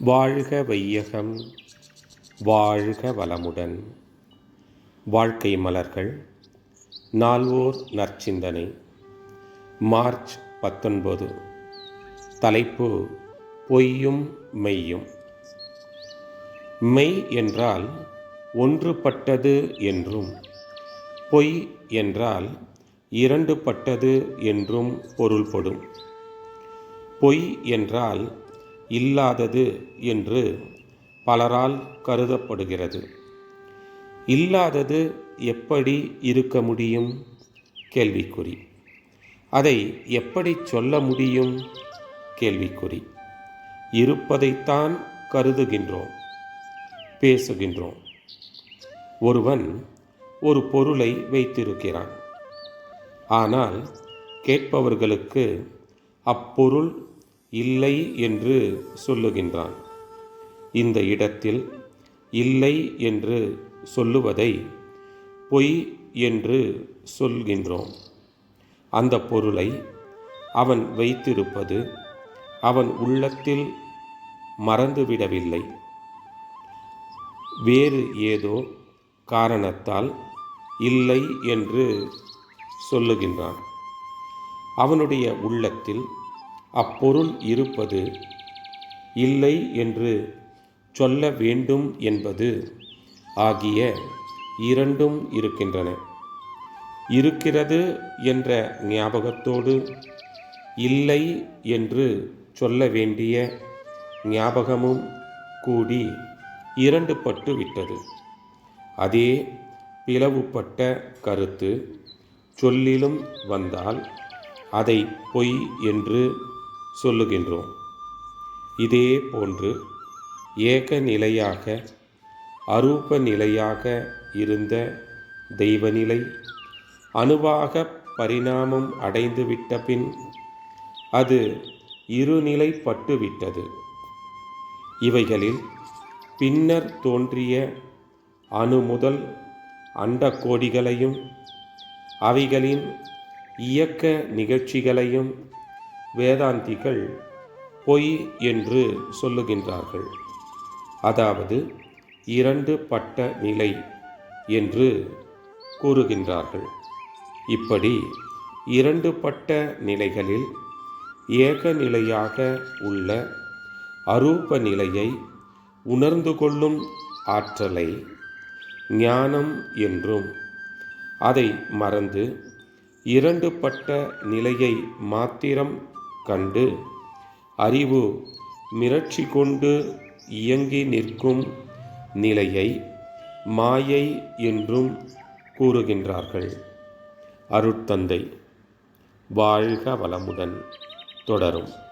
வாழ்க வையகம் வாழ்க வளமுடன். வாழ்க்கை மலர்கள் நால்வோர் நற்சிந்தனை. மார்ச் பத்தொன்பது. தலைப்பு பொய்யும் மெய்யும். மெய் என்றால் ஒன்றுபட்டது என்றும் பொய் என்றால் இரண்டுபட்டது என்றும் பொருள்படும். பொய் என்றால் இல்லாதது என்று பலரால் கருதப்படுகிறது. இல்லாதது எப்படி இருக்க முடியும்? கேள்விக்குறி. அதை எப்படி சொல்ல முடியும்? கேள்விக்குறி. இருப்பதைத்தான் கருதுகின்றோம் பேசுகின்றோம். ஒருவன் ஒரு பொருளை வைத்திருக்கிறான். ஆனால் கேட்பவர்களுக்கு அப்பொருள் இல்லை என்று சொல்லுகின்றான். இந்த இடத்தில் இல்லை என்று சொல்லுவதை பொய் என்று சொல்கின்றோம். அந்த பொருளை அவன் வைத்திருப்பது அவன் உள்ளத்தில் மறந்துவிடவில்லை. வேறு ஏதோ காரணத்தால் இல்லை என்று சொல்லுகின்றான். அவனுடைய உள்ளத்தில் அப்பொருள் இருப்பது இல்லை என்று சொல்ல வேண்டும் என்பது ஆகிய இரண்டும் இருக்கின்றன. இருக்கிறது என்ற ஞாபகத்தோடு இல்லை என்று சொல்ல வேண்டிய ஞாபகமும் கூடி இரண்டு பட்டு விட்டது. அதே பிளவுபட்ட கருத்து சொல்லிலும் வந்தால் அதை பொய் என்று சொல்லுகின்றோம். இதே போன்று ஏக நிலையாக அரூப நிலையாக இருந்த தெய்வநிலை அணுவாக பரிணாமம் அடைந்துவிட்ட பின் அது இருநிலைப்பட்டுவிட்டது. இவைகளில் பின்னர் தோன்றிய அணு முதல் அண்டக்கோடிகளையும் அவைகளின் இயக்க நிகழ்ச்சிகளையும் வேதாந்திகள் பொய் என்று சொல்லுகின்றார்கள். அதாவது இரண்டு பட்ட நிலை என்று கூறுகின்றார்கள். இப்படி இரண்டு பட்ட நிலைகளில் ஏக நிலையாக உள்ள அரூப நிலையை உணர்ந்து கொள்ளும் ஆற்றலை ஞானம் என்றும் அதை மறந்து இரண்டு பட்ட நிலையை மாத்திரம் கண்டு அறிவு மிரட்சி கொண்டு இயங்கி நிற்கும் நிலையை மாயை என்றும் கூறுகின்றார்கள். அருட்தந்தை. வாழ்க வளமுடன். தொடரும்.